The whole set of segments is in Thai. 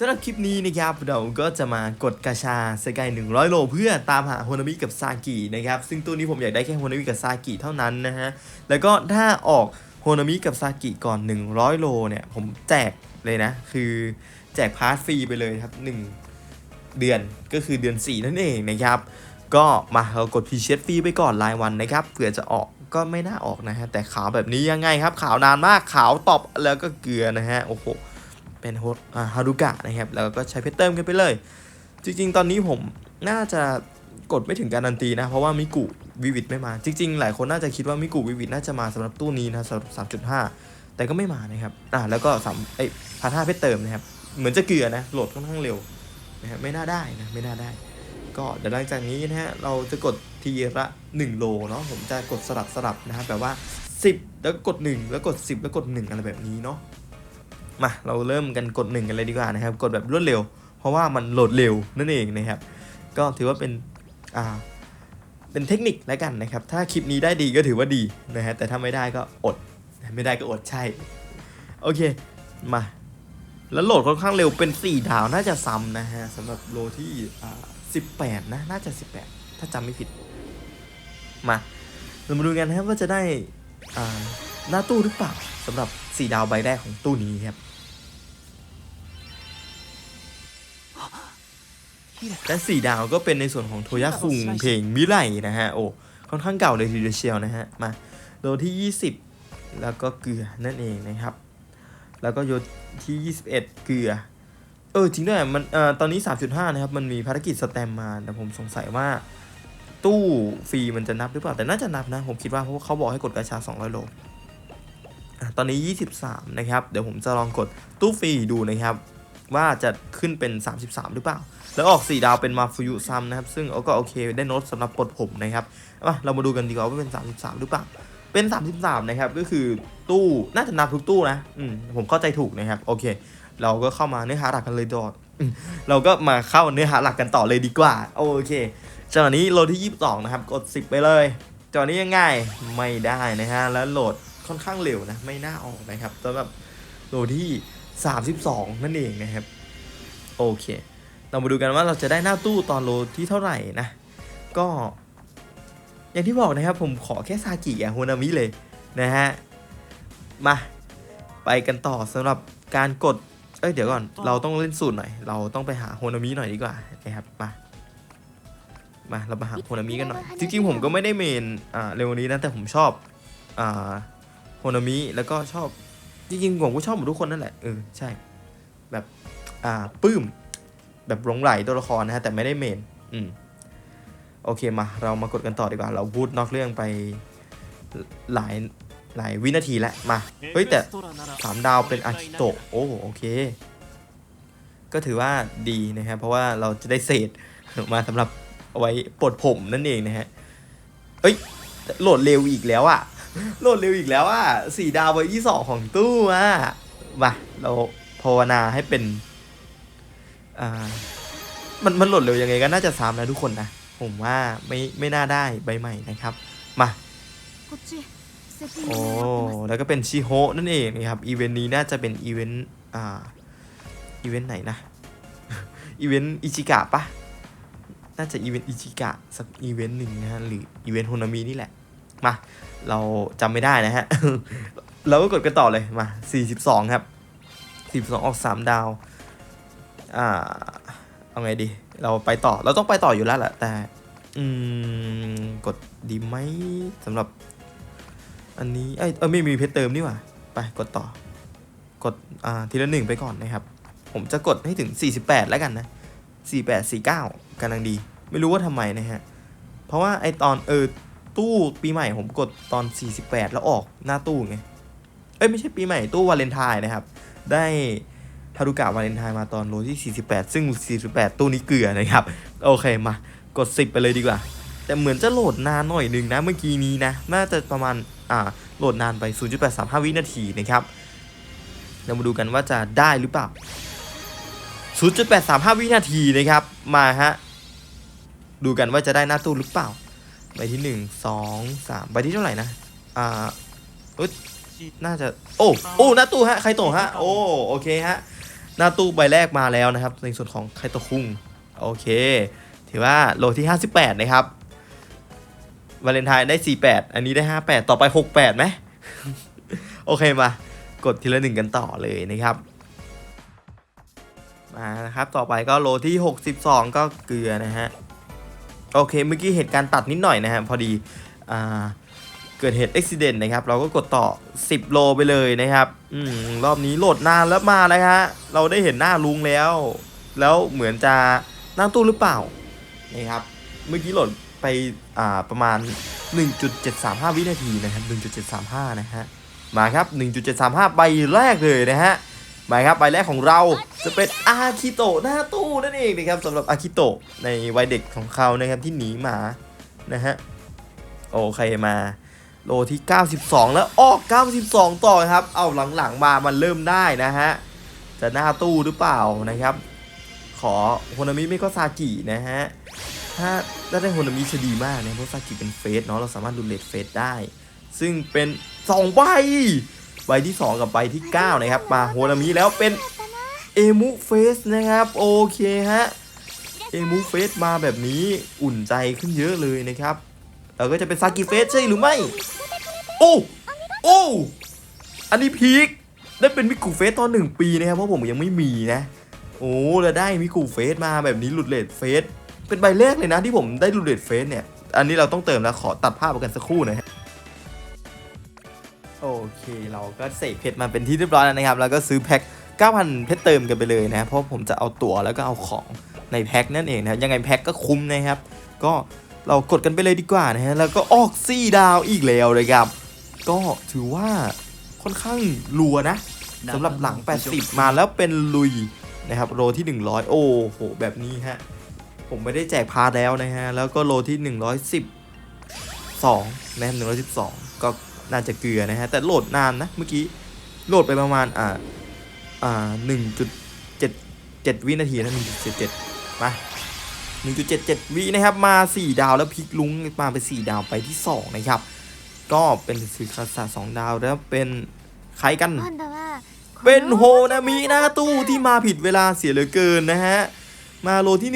สำหรับคลิปนี้นะครับเราก็จะมากดกาชาสกาย100 โล เพื่อตามหาโฮนามิกับซากินะครับซึ่งตัวนี้ผมอยากได้แค่โฮนามิกับซากิเท่านั้นนะฮะแล้วก็ถ้าออกโฮนามิกับซากิก่อน 100 โลเนี่ยผมแจกเลยนะ คือแจกพาร์ทฟรีไปเลยครับ 1 เดือนก็คือเดือน 4 นั่นเองนะครับ ก็มาเรากดพีเชฟฟรีไปก่อนรายวันนะครับเผื่อจะออกก็ไม่น่าออกนะฮะแต่ขาวแบบนี้ยังไงครับ ขาวนานมากขาวตอบแล้วก็เกลือนะฮะโอ้โห เป็นโฮาฮารุกะนะครับ แล้วก็ใช้เพชรเติมกันไปเลย จริง ๆ ตอนนี้ผมน่าจะกดไม่ถึงการันตีนะ เพราะว่ามิกุวิวิดไม่มา จริง ๆ หลายคนน่าจะคิดว่ามิกุวิวิดน่าจะมาสำหรับตู้นี้นะสำหรับ3.5แต่ก็ไม่มานะครับ อ่าแล้วก็สามไอ้พันห้าเพชรเติมนะครับ เหมือนจะเกลือนะ โหลดค่อนข้างเร็วนะครับไม่น่าได้นะ ไม่น่าได้ ก็เดี๋ยวหลังจากนี้นะฮะ เราจะกดทีละ 1 โลเนาะ ผมจะกดสลับสลับนะครับแบบว่า 10 แล้วก็กด1 แล้วกด 10 แล้วกด 1 อะไรแบบนี้เนาะ มาเราเริ่มกันกด1กันเลยดีกว่านะครับ กดแบบรวดเร็ว เพราะว่ามันโหลดเร็วนั่นเองนะครับ ก็ถือว่าเป็นอ่าเป็นเทคนิคแล้วกันนะครับ ถ้าคลิปนี้ได้ดีก็ถือว่าดีนะฮะแต่ถ้าไม่ได้ก็อด ไม่ได้ก็อดใช่ โอเคมา แล้วโหลดค่อนข้างเร็วเป็น 4 ดาวน่าจะซ้ำนะฮะสำหรับโลที่อ่า18นะน่าจะ 18 ถ้าจำไม่ผิด มาเรามาดูกันนะครับว่าจะได้อ่าหน้าตู้หรือเปล่าสำหรับ 4 ดาวใบแรกของตู้นี้ครับ และสี่ดาวก็เป็นในส่วนของโทยะคุงเพลงมิไรนะฮะ โอ้ ค่อนข้างเก่าเลยทีเดียวเชียวนะฮะ มาโลที่ 20 แล้วก็เกลือนั่นเองนะครับ แล้วก็โยที่ 21 เกลือ เออจริงด้วยมันเอ่อตอนนี้ 3.5 นะครับ มันมีภารกิจสแตมมา แต่ผมสงสัยว่าตู้ฟรีมันจะนับหรือเปล่า แต่น่าจะนับนะ ผมคิดว่าเพราะเขาบอกให้กดกระชา 200 โลอะตอนนี้ 23 นะครับ เดี๋ยวผมจะลองกดตู้ฟรีดูนะครับ ว่าจะขึ้นเป็น 33 หรือเปล่า แล้วออก 4 ดาวเป็นมาฟูยุซัมนะครับ ซึ่งก็โอเคได้โน้ตสำหรับปลดผมนะครับอะเรามาดูกันดีกว่าว่าเป็น 33 หรือเปล่า เป็น 33 นะครับ ก็คือตู้น่าจะนับทุกตู้นะอืมผมเข้าใจถูกนะครับ โอเค เราก็เข้ามาเนื้อหาหลักกันเลยดอดเราก็มาเข้าเนื้อหาหลักกันต่อเลยดีกว่า โอเคจังหวะนี้โหลดที่ 22 นะครับ กด 10 ไปเลยจังหวะนี้ยังไงไม่ได้นะฮะ แล้วโหลดค่อนข้างเร็วนะ ไม่น่าออกนะครับสำหรับโหลดที่ 32 นั่นเองนะครับ โอเค เรามาดูกันว่าเราจะได้หน้าตู้ตอนโลที่เท่าไหร่นะ ก็ อย่างที่บอกนะครับผมขอแค่ซากิอะโฮนามิเลยนะฮะ มา ไปกันต่อสำหรับการกด เอ้ยเดี๋ยวก่อน เราต้องเล่นสูตรหน่อย เราต้องไปหาโฮนามิหน่อยดีกว่านะครับ มา มาเรามาหาโฮนามิกันหน่อย จริงๆผมก็ไม่ได้เมนอ่าเร็วนี้นะแต่ผมชอบอ่าโฮนามิแล้วก็ชอบจริงๆผมก็ชอบหมดทุกคนนั่นแหละเออใช่ แบบอ่าปื้ม แบบหลงไหลตัวละครนะฮะแต่ไม่ได้เมนอืมโอเคมาเรามากดกันต่อดีกว่า เราพูดนอกเรื่องไปหลายหลายวินาทีแล้วมา เฮ้ย แต่สามดาวเป็นอากิโตะโอ้โอเค ก็ถือว่าดีนะครับ เพราะว่าเราจะได้เศษมาสำหรับเอาไว้ปลดผมนั่นเองนะฮะเอ้ย โหลดเร็วอีกแล้วอะโหลดเร็วอีกแล้วอะสี่ดาวไว้ที่สองของตู้อะมาเราภาวนาให้เป็น มันมันหล่นเร็วยังไงก็น่าจะซ้ำนะทุกคนนะ ผมว่าไม่ไม่น่าได้ใบใหม่นะครับ มาโอ้แล้วก็เป็นชิโฮนั่นเองนะครับอีเวนต์นี้น่าจะเป็นอีเวนต์อ่าอีเวนต์ไหนนะอีเวนต์อิจิกะปะน่าจะอีเวนต์อิจิกะสักอีเวนต์หนึ่งนะฮะหรืออีเวนต์โฮนามินี่แหละมาเราจำไม่ได้นะฮะเราก็กดกันต่อเลยมา 42 ครับ 42 ออก 3 ดาว อ่าเอาไงดี เราไปต่อเราต้องไปต่ออยู่แล้วแหละแต่ อืม กดดีไหมสำหรับ อันนี้เอ้ยเออไม่มีเพชรเติมนี่หว่า ไปกดต่อ กดอ่าทีละหนึ่งไปก่อนนะครับ ผมจะกดให้ถึง 48 แล้วกันนะ 48 49กำลังดี ไม่รู้ว่าทำไมนะฮะ เพราะว่าไอตอนเออตู้ปีใหม่ผมกดตอน 48 แล้วออกหน้าตู้ไง เอ้ยไม่ใช่ปีใหม่ตู้วาเลนไทน์นะครับ ได้ ฮารุกะวาเลนไทน์มาตอนโลที่ 48 ซึ่ง 48 ตู้นี้เกลือนะครับ โอเคมากด 10 ไปเลยดีกว่า แต่เหมือนจะโหลดนานหน่อยหนึ่งนะเมื่อกี้นี้นะ น่าจะประมาณ อ่า โหลดนานไป 0.835 วินาทีนะครับ เรามาดูกันว่าจะได้หรือเปล่า 0.835 วินาทีนะครับ มาฮะ ดูกันว่าจะได้หน้าตู้หรือเปล่า ใบที่หนึ่งสองสามใบที่เท่าไหร่นะ อ่าเอ้ยน่าจะ โอ้ โอ้ หน้าตู้ฮะ ใครตกฮะ โอ้ โอเคฮะ หน้าตู้ใบแรกมาแล้วนะครับ ในส่วนของไคโตคุงโอเค ถือว่าโลที่ 58 นะครับ วาเลนไทน์ได้ 48 อันนี้ได้ 58 ต่อไป 68ไหมโอเคมากดทีละหนึ่งกันต่อเลยนะครับมานะครับ ต่อไปก็โลที่ 62 ก็เกลือนะฮะ โอเค เมื่อกี้เหตุการณ์ตัดนิดหน่อยนะฮะ พอดี อ่า เกิดเหตุอุบิเหตุนะครับ เราก็กดต่อ 10 โลไปเลยนะครับอืมรอบนี้โหลดนานแล้วมาแล้วฮะเราได้เห็นหน้าลุงแล้ว แล้วเหมือนจะหน้าตู้หรือเปล่านะครับ เมื่อกี้โหลดไปอ่าประมาณ 1.735 วินาทีนะครับ 1.735 นะฮะมาครับ 1.735 ใบแรกเลยนะฮะมาครับใบแรกของเราจะเป็นอาคิโตะหน้าตู้นั่นเองนะครับสำหรับอาคิโตะในวัยเด็กของเขานะครับที่หนีมานะฮะโอเคมา โลที่ 92 แล้วออก92 ต่อครับ เอาหลังๆมามันเริ่มได้นะฮะ จะหน้าตู้หรือเปล่านะครับ ขอโฮนามิไม่ก็ซากินะฮะ ถ้าถ้ได้โฮนามิจะดีมากนะเพราะซากิเป็นเฟสเนาะเราสามารถดูเลทเฟสได้ ซึ่งเป็น 2 ใบ ใบที่ 2 กับใบที่ 9 นะครับ มาโฮนามิแล้วเป็นเอมูเฟสนะครับ โอเคฮะ เอมูเฟสมาแบบนี้อุ่นใจขึ้นเยอะเลยนะครับ เราก็จะเป็นซากิเฟสใช่หรือไม่ โอ้โอ้อันนี้พีคได้เป็นมิกุเฟสตอนหนึ่งปีนะครับเพราะผมยังไม่มีนะ โอ้แล้วได้มิกุเฟสมาแบบนี้หลุดเลดเฟสเป็นใบแรกเลยนะที่ผมได้หลุดเลดเฟสเนี่ย อันนี้เราต้องเติมแล้วขอตัดภาพกันสักครู่นะฮะโอเคเราก็เสกเพชรมาเป็นที่เรียบร้อยแล้วนะครับ แล้วก็ซื้อแพ็ค9,000 เพชรเติมกันไปเลยนะ เพราะผมจะเอาตั๋วแล้วก็เอาของในแพ็คนั่นเองนะยังไงแพ็คก็คุ้มนะครับ ก็ เรากดกันไปเลยดีกว่านะฮะ แล้วก็ออกซี่ดาวอีกแล้วเลยครับ ก็ถือว่าค่อนข้างรัวนะสำหรับหลัง 80 มาแล้วเป็นลุยนะครับโลที่ 100 โอ้โห แบบนี้ฮะ ผมไม่ได้แจกพาร์ทแล้วนะฮะ แล้วก็โลที่ 112นะครับ112 ก็น่าจะเกลือนะฮะ แต่โหลดนานนะเมื่อกี้โหลดไปประมาณอ่าอ่า1.77 วินาทีนะ1.77มา 1.77วินะครับมา 4 ดาวแล้วพลิกลุ้งมาไป็น 4 ดาวไปที่ 2 นะครับ ก็เป็นสึคาสะสองดาวแล้วเป็นใครกัน เป็นโฮนามินาตู้ที่มาผิดเวลาเสียเหลือเกินนะฮะ มาโลที่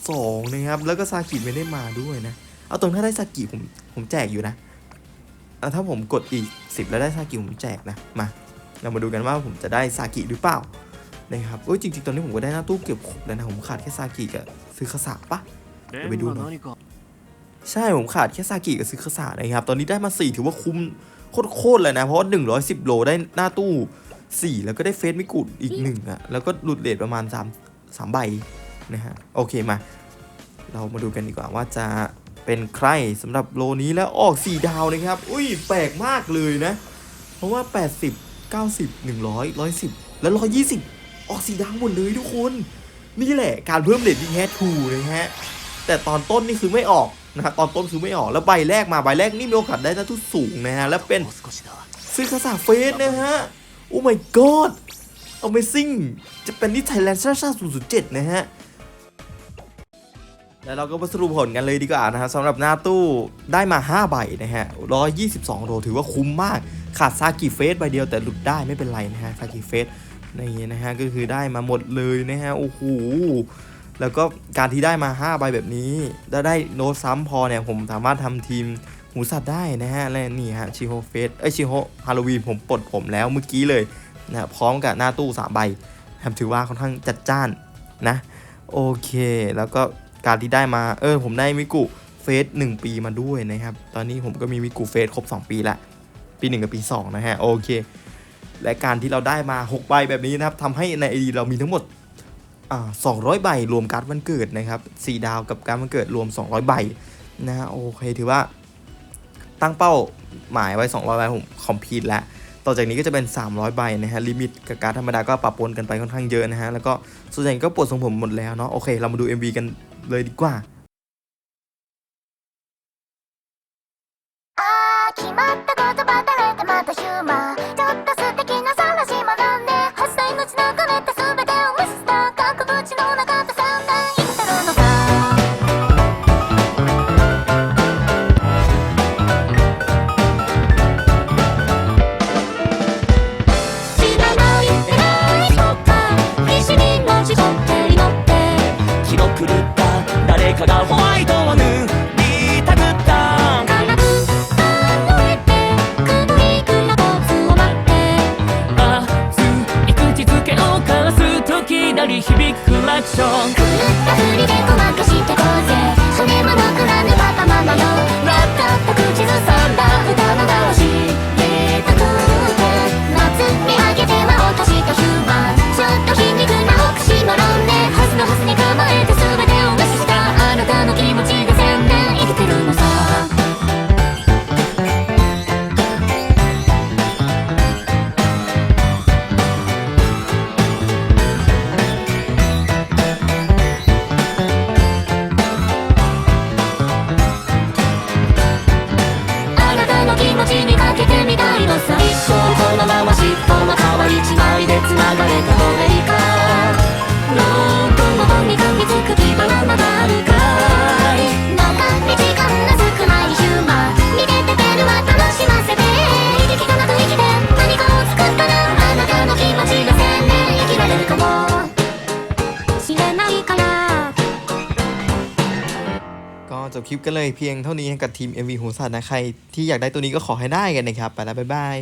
112 นะครับ แล้วก็ซากิไม่ได้มาด้วยนะ เอาตรงถ้าได้ซากิผมผมแจกอยู่นะเอาถ้าผมกดอีก 10 แล้วได้ซากิผมแจกนะ มา เรามาดูกันว่าผมจะได้ซากิหรือเปล่านะครับโอ้ยจริงๆ ตอนนี้ผมก็ได้หน้าตู้เก็บครบแล้วนะ ผมขาดแค่ซากิกับ ซื้อคาสะปะเดี๋ยวไปดูหน่อยใช่ผมขาดแค่ซากิกับซื้อคาสะนะครับ ตอนนี้ได้มา 4 ถือว่าคุ้มโคตรๆเลยนะ เพราะว่า110 โลได้หน้าตู้ 4 แล้วก็ได้เฟสมิกุอีก1อะแล้วก็หลุดเลทประมาณ 3 3 ใบนะฮะโอเคมา เรามาดูกันดีกว่าว่าจะเป็นใครสำหรับโลนี้แล้วออก 4 ดาวนะครับ อุ้ยแปลกมากเลยนะ เพราะว่า 80 90 100 110 แล้ว 120 ออก 4 ดาวหมดเลยทุกคน นี่แหละการเพิ่มเลตติ้งแฮทูนะฮะ แต่ตอนต้นนี่คือไม่ออกนะฮะตอนต้นคือไม่ออกแล้วใบแรกมาใบแรกนี่มีโอกาสได้นะทุกสูงนะฮะ แล้วเป็นซื้อคาซาเฟสนะฮะ โอ้ my god amazing จะเป็นนี่ไทยแลนด์ซ่า007นย์เจ็ดนะฮะ แล้วเราก็มาสรุปผลกันเลยดีกว่านะฮะสำหรับหน้าตู้ได้มา 5 ใบนะฮะร้อยยี่สิบสองโลถือว่าคุ้มมาก ขาดซากิเฟสใบเดียวแต่หลุดได้ไม่เป็นไรนะฮะซากิเฟส นี่นะฮะก็คือได้มาหมดเลยนะฮะโอ้โหแล้วก็การที่ได้มา 5 ใบแบบนี้แล้วได้โน้ตซ้ำพอเนี่ยผมสามารถทำทีมหูสัตว์ได้นะฮะและนี่ฮะชิโฮเฟสเอ้ยชิโฮฮาโลวีนผมปลดผมแล้วเมื่อกี้เลยนะพร้อมกับหน้าตู้3ใบครับถือว่าค่อนข้างจัดจ้านนะโอเค แล้วก็การที่ได้มาเออผมได้มิกุเฟส1ปีมาด้วยนะครับ ตอนนี้ผมก็มีมิกุเฟสครบ 2 ปีละปี 1 กับปี 2 นะฮะโอเค และการที่เราได้มา 6 ใบแบบนี้นะครับทำให้ใน ID เรามีทั้งหมด อ่า200 ใบรวมการ์ดวันเกิดนะครับ 4 ดาวกับการดวันเกิดรวม 200 ใบนะฮะโอเคถือว่าตั้งเป้าหมายไว้ 200 ใบผมคอมพีทแล้ว ต่อจากนี้ก็จะเป็น 300 ใบนะฮะลิมิตกับการดธรรมดาก็ปรับปนกันไปค่อนข้างเยอะนะฮะ แล้วก็ส่วนใหญ่ก็ปวดทรงผมหมดแล้วเนาะโอเค เรามาดู MV กันเลยดีกว่า あー決まった言 こ可坏的。 คลิปกันเลยเพียงเท่านี้กับทีม MV หูสัตว์นะใครที่อยากได้ตัวนี้ก็ขอให้ได้กันนะครับ ไปแล้วบ๊ายบาย